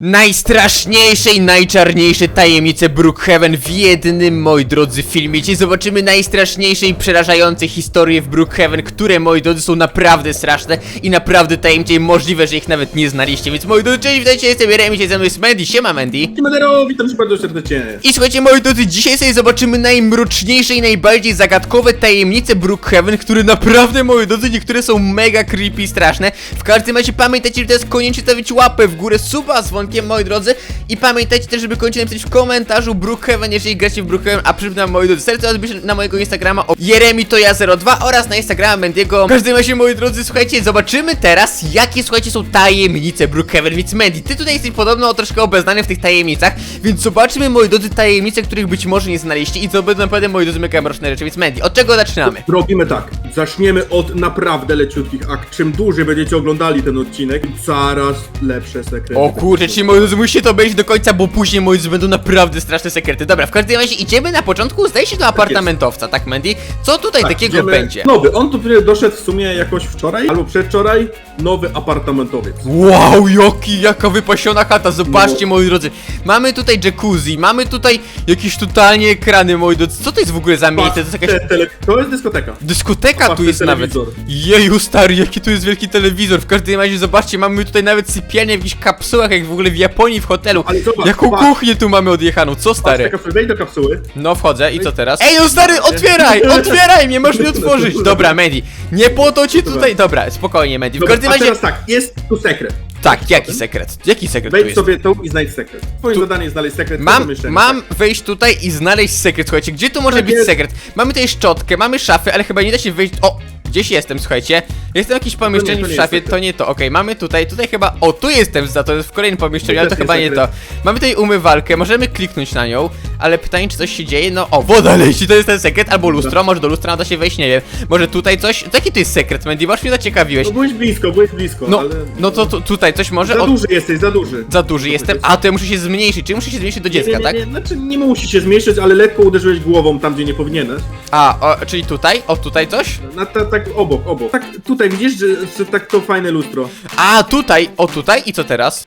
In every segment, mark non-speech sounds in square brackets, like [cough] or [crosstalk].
Najstraszniejsze i najczarniejsze tajemnice Brookhaven w jednym, moi drodzy, filmie. Dzisiaj zobaczymy najstraszniejsze i przerażające historie w Brookhaven, które, moi drodzy, są naprawdę straszne i naprawdę tajemnicze i możliwe, że ich nawet nie znaliście. Więc, moi drodzy, cześć, witajcie, jestem Jeremy, dzisiaj ze mną jest Mandy. Siema, Mandy. Kimadero, witam cię bardzo serdecznie. I słuchajcie, moi drodzy, dzisiaj sobie zobaczymy najmroczniejsze i najbardziej zagadkowe tajemnice Brookhaven, które naprawdę, moi drodzy, niektóre są mega creepy i straszne. W każdym razie pamiętajcie, że teraz koniecznie stawić łapę w górę, suba z dzwonkiem, moi drodzy. I pamiętajcie też, żeby koniecznie napisać w komentarzu Brookhaven, jeżeli gracie w Brookhaven, a przypominam, moi drodzy, serce odbierz na mojego Instagrama o Jeremi to ja 02 oraz na Instagrama Mendiego. W każdym razie, moi drodzy, słuchajcie, zobaczymy teraz, jakie, słuchajcie, są tajemnice Brookhaven. Więc Mendy, ty tutaj jesteś podobno troszkę obeznany w tych tajemnicach, więc zobaczmy, moi drodzy, tajemnice, których być może nie znaliście i co będą naprawdę, moi drodzy, mega mroczne rzeczy. Więc Mendy, od czego zaczynamy? Robimy tak. Zaczniemy od naprawdę leciutkich, a czym dłużej będziecie oglądali ten odcinek, coraz lepsze sekrety. O kurczę, czyli moi drodzy, musicie to obejrzeć do końca, bo później, moi drodzy, będą naprawdę straszne sekrety. Dobra, w każdym razie idziemy na początku, zdaje się do apartamentowca, tak, Mandy? Co tutaj Tak, takiego idziemy- będzie? Nowy, on tu doszedł w sumie jakoś wczoraj albo przedwczoraj, nowy apartamentowiec. Wow, jaki, jaka wypasiona chata, zobaczcie No. moi drodzy Mamy tutaj jacuzzi, mamy tutaj jakieś totalnie ekrany moi drodzy Co to jest w ogóle za miejsce? To jest jakaś Te, tele, to jest dyskoteka. dyskoteka tu jest nawet telewizor. Jeju stary, jaki tu jest wielki telewizor W każdym razie zobaczcie, mamy tutaj nawet sypialnię w jakichś kapsułach Jak w ogóle w Japonii w hotelu Ale zobacz, Jaką zobacz. kuchnię tu mamy odjechaną, co Patrz, stary? taka wejdź do kapsuły. No wchodzę i co teraz? Ej no stary, otwieraj, [laughs] otwieraj, nie możesz mi otworzyć Dobra Mandy, nie po to ci tutaj, dobra, spokojnie Mandy W Dobra, każdym a razie, teraz tak, jest tu sekret. tak, jaki sekret? Jaki sekret tu Wejdź jest? sobie tu i znajdź sekret. Twoim zadaniem jest znaleźć sekret. Mam, mam wejść tutaj i znaleźć sekret, słuchajcie, gdzie tu może Tak być jest. sekret? Mamy tutaj szczotkę, mamy szafę, ale chyba nie da się wejść, o, gdzieś jestem, słuchajcie. Jestem w jakimś pomieszczeniu w szafie, to nie to, okej, mamy tutaj, tutaj chyba, o, tu jestem za to, jest w kolejnym pomieszczeniu, ale to chyba nie to. Mamy tutaj umywalkę, możemy kliknąć na nią, ale pytanie, czy coś się dzieje, no, o, woda leci, to jest ten sekret, albo lustro, może do lustra da się wejść, nie wiem Może tutaj coś, jaki to jest sekret, Mandy, masz mnie zaciekawiłeś No byłeś blisko, byłeś blisko, No, ale... no to tu, tutaj coś może, Za o, duży jesteś, za duży. za duży jestem, a to ja muszę się zmniejszyć, czyli muszę się zmniejszyć do dziecka, nie, nie, tak? nie, znaczy nie musi się zmniejszyć, ale lekko uderzyłeś głową tam, gdzie nie powinieneś. A, o, czyli tutaj? O, tutaj coś? Na, ta, tak obok, obok. Tak tutaj widzisz, że, że tak to fajne lustro. A, tutaj, o tutaj i co teraz?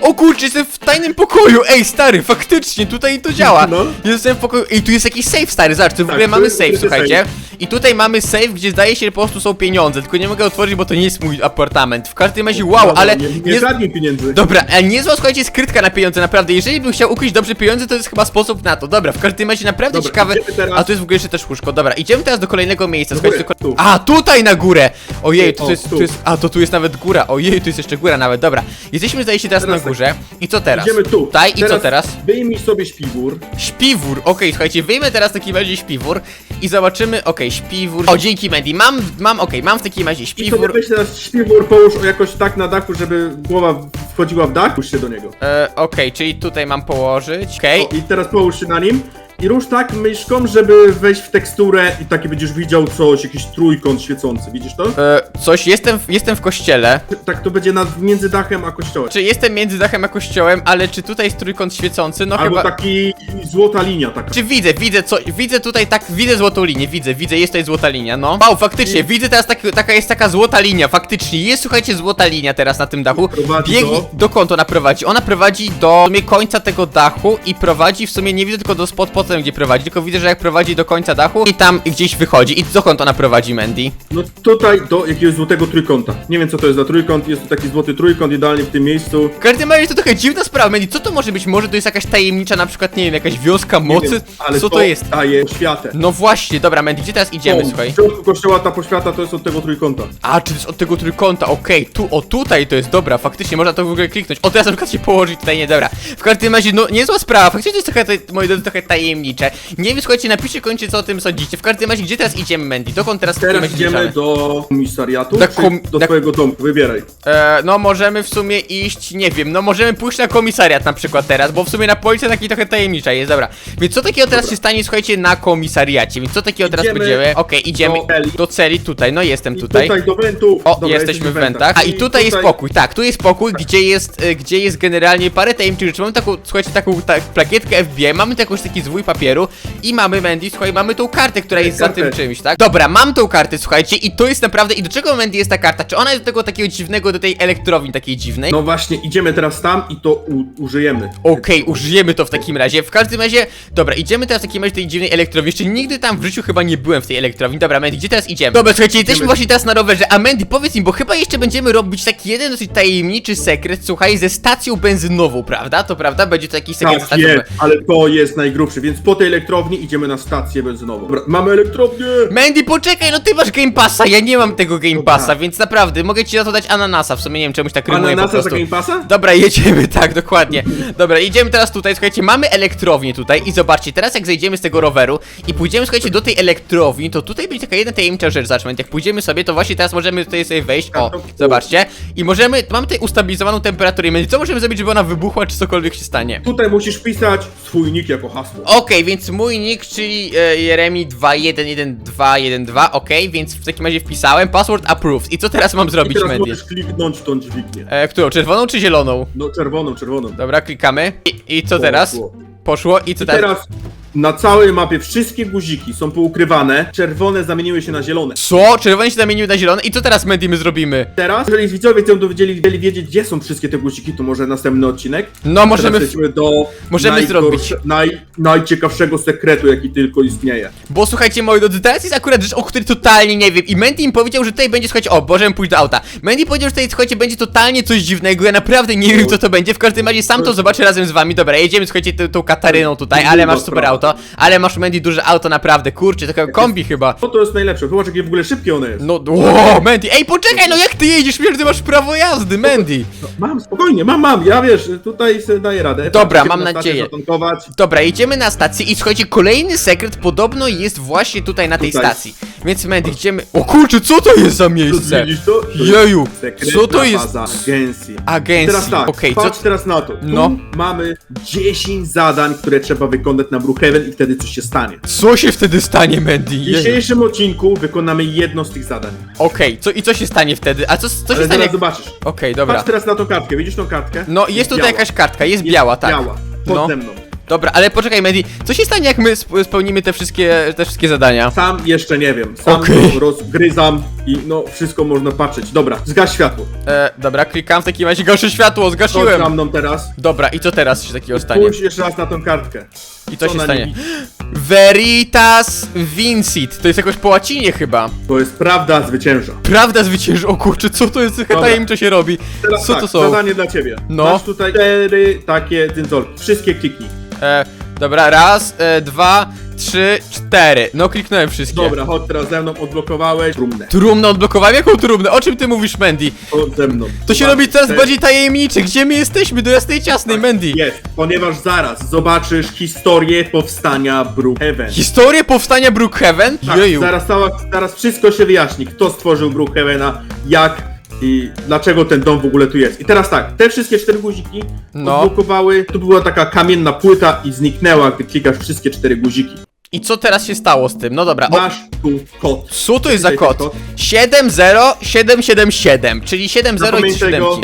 O kurczę, jestem w tajnym pokoju! Ej, stary, faktycznie, tutaj to działa! No. Jestem w pokoju. Ej, tu jest jakiś safe, stary, zobacz, tu w Tak, ogóle tu mamy jest- safe, tu jest słuchajcie. I tutaj mamy safe, gdzie zdaje się, że po prostu są pieniądze, tylko nie mogę otworzyć, bo to nie jest mój apartament. W każdym razie, wow, ale... Nie, nie, żadnych pieniędzy. Dobra, ale niezła, słuchajcie, skrytka na pieniądze, naprawdę. Jeżeli bym chciał ukryć dobrze pieniądze, to jest chyba sposób na to. Dobra, w każdym razie naprawdę Dobra, ciekawe. idziemy teraz- A tu jest w ogóle jeszcze też łóżko. Dobra, idziemy teraz do kolejnego miejsca. Do Słuchajcie, góry, tylko... tu. A, tutaj na górę! Ojej, Tu, to, o, jest, tu. to jest. A, to tu jest nawet góra. Ojej, tu jest jeszcze góra nawet. Dobra. Jesteśmy, zdaje się, teraz, Teraz na. Górze. I co teraz? Idziemy tu. Tutaj, i co teraz? Wyjmij sobie śpiwór. Śpiwór, okej, słuchajcie, wyjmę teraz w takim razie śpiwór i zobaczymy, okej, śpiwór. O, dzięki Mandy, mam, mam, okej, mam w takim razie I sobie śpiwór. weź teraz śpiwór, połóż jakoś tak na dachu, żeby głowa wchodziła w dach. Puść się do niego. E, okej, czyli tutaj mam położyć, okej. O, I teraz połóż się na nim. I rusz tak myszką, żeby wejść w teksturę i taki będziesz widział coś, jakiś trójkąt świecący. Widzisz to? E, coś, jestem, w- jestem w kościele. Tak to będzie nad, między dachem a kościołem. Czy jestem między dachem a kościołem, ale czy tutaj jest trójkąt świecący? No Albo chyba... taki złota linia taka. Czy widzę, widzę co, widzę tutaj tak, widzę złotą linię, widzę, widzę, jest tutaj złota linia, no. Wow, faktycznie, widzę teraz tak, taka jest taka złota linia, faktycznie, jest słuchajcie złota linia teraz na tym dachu. Prowadzi Biegnie, do- dokąd ona prowadzi? Ona prowadzi do w sumie końca tego dachu i prowadzi w sumie, nie widzę tylko do spod potem gdzie prowadzi, tylko widzę, że jak prowadzi do końca dachu i tam gdzieś wychodzi. I dokąd ona prowadzi, Mandy? No tutaj do jakiegoś złotego trójkąta. Nie wiem co to jest za trójkąt, jest tu taki złoty trójkąt idealnie w tym miejscu. W każdym razie to trochę dziwna sprawa, Mandy, co to może być? Może to jest jakaś tajemnicza, na przykład, nie wiem, jakaś wioska Nie mocy? wiem, ale Co to jest? daje światę. No właśnie, dobra, Mandy, gdzie teraz idziemy, słuchaj? W środku kościoła ta poświata to jest od tego trójkąta. A, czy to jest od tego trójkąta, okej, tu, o tutaj to jest, dobra, faktycznie, można to w ogóle kliknąć. O, teraz na przykład się położyć, tutaj nie, dobra. W każdym razie, no, niezła sprawa, faktycznie to jest trochę, to- moi drodzy, trochę tajemnicze. Nie wiem, słuchajcie, napiszcie koniecznie, co o tym sądzicie. W każdym razie, gdzie teraz idziemy, Mandy? Dokąd teraz w takim Teraz razie idziemy zmierzamy? do komisariatu, Do czy kom- do do- twojego domku, wybieraj. E, no, możemy w sumie iść, nie wiem, no, możemy pójść na komisariat na przykład teraz, bo w sumie na policja taki trochę tajemnicza jest, dobra. Więc co takiego teraz Dobra. się stanie, słuchajcie, na komisariacie? Więc co takiego teraz Idziemy będziemy? Okej, idziemy do celi. do celi, tutaj, no, jestem I tutaj. tutaj do wentów. O, Dobra, jesteśmy w wentach. A i tutaj jest pokój, tak, tu jest pokój, gdzie jest, e, gdzie jest generalnie parę tajemniczych rzeczy. Mamy taką, słuchajcie, taką tak, plakietkę FBI, mamy tu jakoś taki zwój papieru i mamy Mandy, słuchaj, mamy tą kartę, która jest za tym Kartę. czymś, tak? Dobra, mam tą kartę, słuchajcie, i to jest naprawdę, i do czego czego Mandy jest ta karta? Czy ona jest do tego takiego dziwnego, do tej elektrowni takiej dziwnej? No właśnie, idziemy teraz tam i to u, użyjemy. Okej, użyjemy to w takim razie. W każdym razie, dobra, idziemy teraz w takim razie do tej dziwnej elektrowni. Jeszcze nigdy tam w życiu chyba nie byłem w tej elektrowni. Dobra, Mandy, gdzie teraz idziemy? Dobra, słuchajcie, jesteśmy Idziemy. właśnie teraz na rowerze. A Mandy, powiedz mi, bo chyba jeszcze będziemy robić taki jeden dosyć tajemniczy sekret, słuchaj, ze stacją benzynową, prawda? To prawda? Będzie to jakiś sekret ze Tak stacją jest, ale to jest najgrubszy, więc po tej elektrowni idziemy na stację benzynową. Dobra, mamy elektrownię! Mandy, poczekaj, no ty masz Game Passa, ja nie mam tego Game Dobra. Passa, więc naprawdę, mogę ci za to dać ananasa, w sumie nie wiem, czemuś tak rymuję po Ananasa za prostu. Game Passa? Dobra, [laughs] jedziemy, tak, dokładnie. Dobra, jedziemy teraz tutaj, słuchajcie, mamy elektrownię tutaj i zobaczcie, teraz jak zejdziemy z tego roweru i pójdziemy, słuchajcie, do tej elektrowni, to tutaj będzie taka jedna tajemnicza rzecz, zacznę, jak pójdziemy sobie, to właśnie teraz możemy tutaj sobie wejść, o, zobaczcie, i możemy, mamy tutaj ustabilizowaną temperaturę i co możemy zrobić, żeby ona wybuchła, czy cokolwiek się stanie? Tutaj musisz wpisać swój nick jako hasło. Okej, więc mój nick, czyli e, Jeremi 211212, okej, więc w takim razie wpisałem password approved. I co teraz mam I zrobić, teraz Mandy? możesz kliknąć tą dźwignię. E, którą, czerwoną czy zieloną? No czerwoną, czerwoną. Dobra, klikamy. I, i co Poszło. teraz? Poszło i co I teraz? teraz na całej mapie wszystkie guziki są poukrywane, czerwone zamieniły się na zielone. Co? Czerwone się zamieniły na zielone i co teraz Mandy my zrobimy? Teraz, jeżeli widzowie chcą dowiedzieli, chcieli wiedzieć, gdzie są wszystkie te guziki, to może następny odcinek. No możemy... Teraz lecimy do możemy zrobić. Naj, najciekawszego sekretu, jaki tylko istnieje. Bo słuchajcie, moi drodzy, teraz jest akurat rzecz, o której totalnie nie wiem. I Mandy mi powiedział, że tutaj będzie, słuchajcie, o, możemy pójść do auta. Mandy powiedział, że tutaj, słuchajcie, będzie totalnie coś dziwnego. Ja naprawdę nie wiem, co to będzie. W każdym razie sam to zobaczę razem z wami. Dobra, jedziemy, słuchajcie, tą, tą Kataryną tutaj, ale masz super auto. Ale masz Mandy duże auto, naprawdę, kurczę, taka kombi chyba. No to jest najlepsze, zobacz jakie w ogóle szybkie one jest. No, wow, Mandy, ej, poczekaj, no jak ty jedziesz? Że ty masz prawo jazdy, Mandy. Mam, spokojnie, mam, mam, ja wiesz, tutaj sobie daję radę. Dobra, Idziemy mam na nadzieję. Zatankować. Dobra, jedziemy na stację i słuchajcie, kolejny sekret podobno jest właśnie tutaj na tej Tutaj. stacji. Więc Mandy, idziemy... O kurczę, co to jest za miejsce? Widzisz to? To jest Jeju, sekretna co to jest? baza agencji. Agencji, Teraz tak, okej, co... patrz teraz na to. Tu No. mamy 10 zadań, które trzeba wykonać na Brookhaven i wtedy coś się stanie. Co się wtedy stanie, Mandy? W dzisiejszym odcinku wykonamy jedno z tych zadań. Okej, co i co się stanie wtedy? A co, co się Ale stanie? zaraz jak- zobaczysz. Okej, dobra. Patrz teraz na tą kartkę, widzisz tą kartkę? No, jest tutaj biała. jakaś kartka, jest Jest biała, tak. Biała, pod No. ze mną. Dobra, ale poczekaj, Mandy, co się stanie, jak my sp- spełnimy te wszystkie, te wszystkie zadania? Sam jeszcze nie wiem, sam Okej. to rozgryzam i no wszystko można patrzeć. Dobra, zgaś światło. E, dobra, klikam w takim razie, gaszę światło, Chodź zgasiłem. mną teraz. Dobra, i co teraz się takiego stanie? Spójrz jeszcze raz na tą kartkę. I co się na stanie? niej widzi? Veritas Vincit, to jest jakoś po łacinie chyba. To jest prawda zwycięża. Prawda zwycięży, o kurczę, co to jest, Dobra. tajemniczo się robi? Teraz Co tak, to są? zadanie dla ciebie. No. Masz tutaj cztery takie dyndzolki. Wszystkie kliknij. E, dobra, raz, e, dwa, trzy, cztery. No, kliknąłem wszystkie. Dobra, chodź teraz ze mną, odblokowałeś trumnę. Trumnę odblokowałem? Jaką trumnę? O czym ty mówisz, Mandy? Chodź ze mną. To się Zobacz, robi coraz te- bardziej tajemnicze. Gdzie my jesteśmy? Do jasnej ciasnej, Mandy. Jest, ponieważ zaraz zobaczysz historię powstania Brookhaven. Historię powstania Brookhaven? Tak, Jeju. zaraz, cała, zaraz wszystko się wyjaśni, kto stworzył Brookhavena, jak i dlaczego ten dom w ogóle tu jest. I teraz tak, te wszystkie cztery guziki No. odblokowały, tu była taka kamienna płyta i zniknęła, gdy klikasz wszystkie cztery guziki. I co teraz się stało z tym? No dobra. O, Masz tu kod. co to jest za ten kod? 70777, czyli 7077. Zapamiętaj go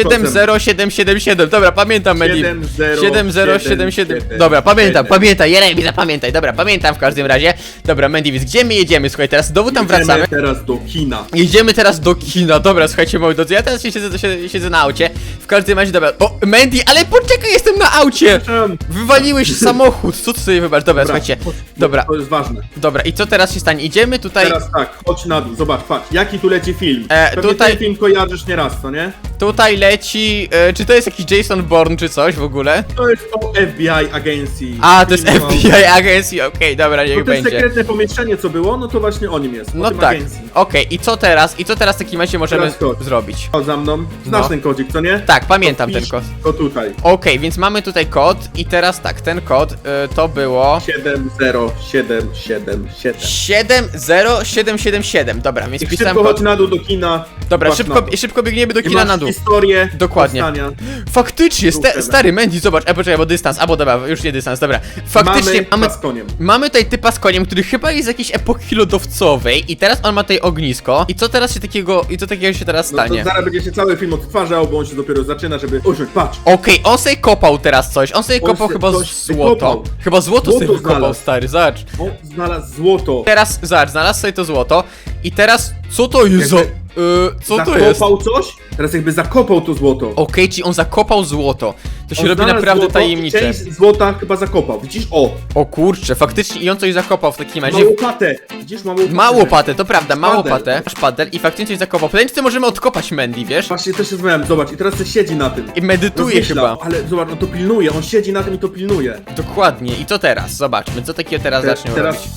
70777. Dobra, pamiętam, Mandy. 7077. Dobra, pamiętam, pamiętaj, Jeremi, zapamiętaj. Dobra, pamiętam w każdym razie. Dobra, więc gdzie my jedziemy? Słuchaj, teraz znowu tam Idziemy wracamy. teraz do kina. Jedziemy teraz do kina, dobra, słuchajcie moi drodzy, ja teraz się siedzę, siedzę, siedzę na aucie, każdym razie, dobra, o, Mandy, ale poczekaj, jestem na aucie! Wywaliłeś samochód, co ty sobie wybacz, dobra, słuchajcie, chodź, dobra, To jest ważne. dobra, i co teraz się stanie? Idziemy tutaj, Teraz tak, chodź na dół, zobacz, patrz, jaki tu leci film. E, Pewnie tutaj- ten film kojarzysz nieraz, co nie? Tutaj leci, e, czy to jest jakiś Jason Bourne czy coś w ogóle? To jest o FBI agencji. A, to jest FBI agencji, okej, dobra, niech No to jest będzie. sekretne pomieszczenie, co było, no to właśnie o nim jest. o No tym tak, agencji. okej, i co teraz? I co teraz w takim razie możemy Teraz chodź. zrobić? Chodź za mną. Znasz No. ten kodzik, co nie? Tak, pamiętam ten kod. To tutaj. Okej, więc mamy tutaj kod i teraz tak, ten kod e, to było... 70777. 70777, dobra, więc I pisałem szybko kod. chodź na dół do kina. Dobra, Patrz szybko, na to. szybko biegniemy do I kina masz na dół. historię Dokładnie. powstania. Faktycznie, Brookhaven. stary Mandy, zobacz, e, poczekaj, bo dystans, albo dobra, już nie dystans, dobra. Faktycznie Mamy, mamy, mamy... z koniem. mamy tutaj typa z koniem, który chyba jest z jakiejś epoki lodowcowej i teraz on ma tutaj ognisko. I co teraz się takiego, i co takiego się teraz No to stanie? zaraz będzie się cały film odtwarzał, bo on się dopiero zaczyna, żeby... Usiądź, patrz. Okej, on sobie kopał teraz coś, on sobie On kopał se- chyba coś złoto. wykopał. Chyba złoto, Złoto sobie wykopał, znalazł. stary, zobacz. On znalazł złoto. Teraz, zobacz, znalazł sobie to złoto i teraz, co to jest za... Jakby Yy, co to zakopał jest? coś, teraz jakby zakopał to złoto. Okej, czyli on zakopał złoto. To się On robi znalazł naprawdę złoto, tajemnicze. Część złota chyba zakopał. Widzisz? O! O kurczę, faktycznie i on coś zakopał w takim razie. Ma łopatę! Widzisz? Ma łopatę. Ma łopatę, to prawda, ma Szpadel. łopatę, szpadel i faktycznie coś zakopał. Pytanie, czy to możemy odkopać Mandy, wiesz? Właśnie też się zastanawiam, zobacz, i teraz też siedzi na tym. I medytuje Rozmyśla, chyba. Ale zobacz, on to pilnuje, on siedzi na tym i to pilnuje. Dokładnie. I co teraz? Zobaczmy, co takiego teraz Te- teraz- robić.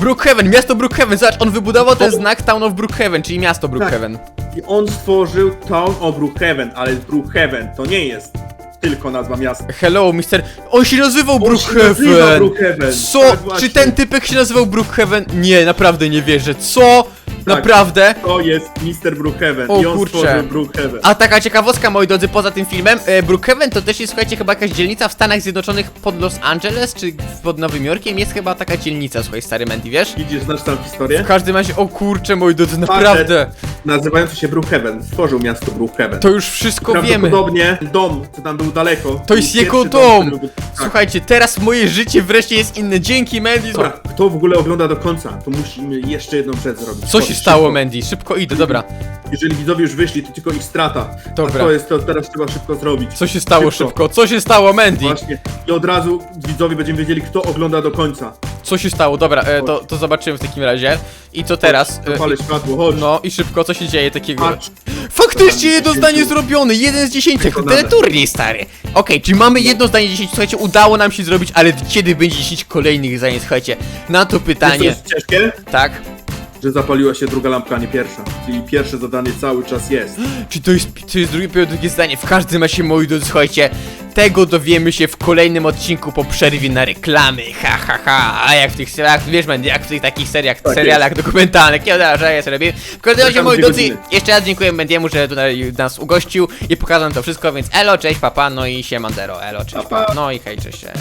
Brookhaven, miasto Brookhaven, zobacz, on wybudował ten znak Town of Brookhaven, czyli miasto Brookhaven. I on stworzył Town of Brookhaven, ale Brookhaven to nie jest tylko nazwa miasta. Hello, mister... On się nazywał On się nazywa Brookhaven! Brookhaven. Co? Tak właśnie. Czy ten typek się nazywał Brookhaven? Nie, naprawdę nie wierzę. Co? Tak. Naprawdę? To jest Mr. Brookhaven O i on kurczę. stworzył Brookhaven. A taka ciekawostka, moi drodzy, poza tym filmem, e, Brookhaven to też jest, słuchajcie, chyba jakaś dzielnica w Stanach Zjednoczonych pod Los Angeles, czy pod Nowym Jorkiem, jest chyba taka dzielnica, słuchaj, stary Mandy, wiesz? Widzisz, znasz tam historię? W każdym razie, o kurczę, moi drodzy, naprawdę, Nazywający się Brookhaven, stworzył miasto Brookhaven. to już wszystko wiemy. Prawdopodobnie dom, co tam był daleko. To jest jego pierwszy dom! który był- tak. Słuchajcie, teraz moje życie wreszcie jest inne, dzięki Mandy. Dobra, kto w ogóle ogląda do końca, to musimy jeszcze jedną rzecz zrobić. Co się Szybko. stało, Mandy? Szybko idę, dobra. Jeżeli widzowie już wyszli, to tylko ich strata. Dobra. A to jest, to teraz trzeba szybko zrobić. Co się stało Szybko. Co się stało, Mandy? Właśnie. I od razu widzowie będziemy wiedzieli, kto ogląda do końca. Co się stało? Dobra, e, to, to zobaczymy w takim razie. I co teraz? E, Zapalę światło, chodź. no i szybko, co się dzieje takiego? Patrz. Faktycznie jedno zdanie zrobione, jeden z dziesięciu, jak Wykonane. teleturniej, stary. Okej, czyli mamy jedno zdanie z dziesięciu, słuchajcie, udało nam się zrobić, ale kiedy będzie 10 kolejnych zdań, słuchajcie, na to Wiesz, co pytanie, jest ciężkie? tak? Że zapaliła się druga lampka, a nie pierwsza. Czyli pierwsze zadanie cały czas jest. Czy to jest, to jest drugie, drugie zdanie? W każdym razie, moi drodzy, słuchajcie, tego dowiemy się w kolejnym odcinku po przerwie na reklamy, ha ha ha, a jak w tych serialach, wiesz, Mandy, jak w tych takich seriach, Tak serialach dokumentalnych, nie odrażaję sobie robię. W każdym razie, Czekam moi dwie drodzy, godziny. jeszcze raz dziękuję Mendiemu, że tutaj nas ugościł i pokazał nam to wszystko, więc elo, cześć, papa, no i siemandero, elo, cześć, Pa, pa. no i hej, cześć. e.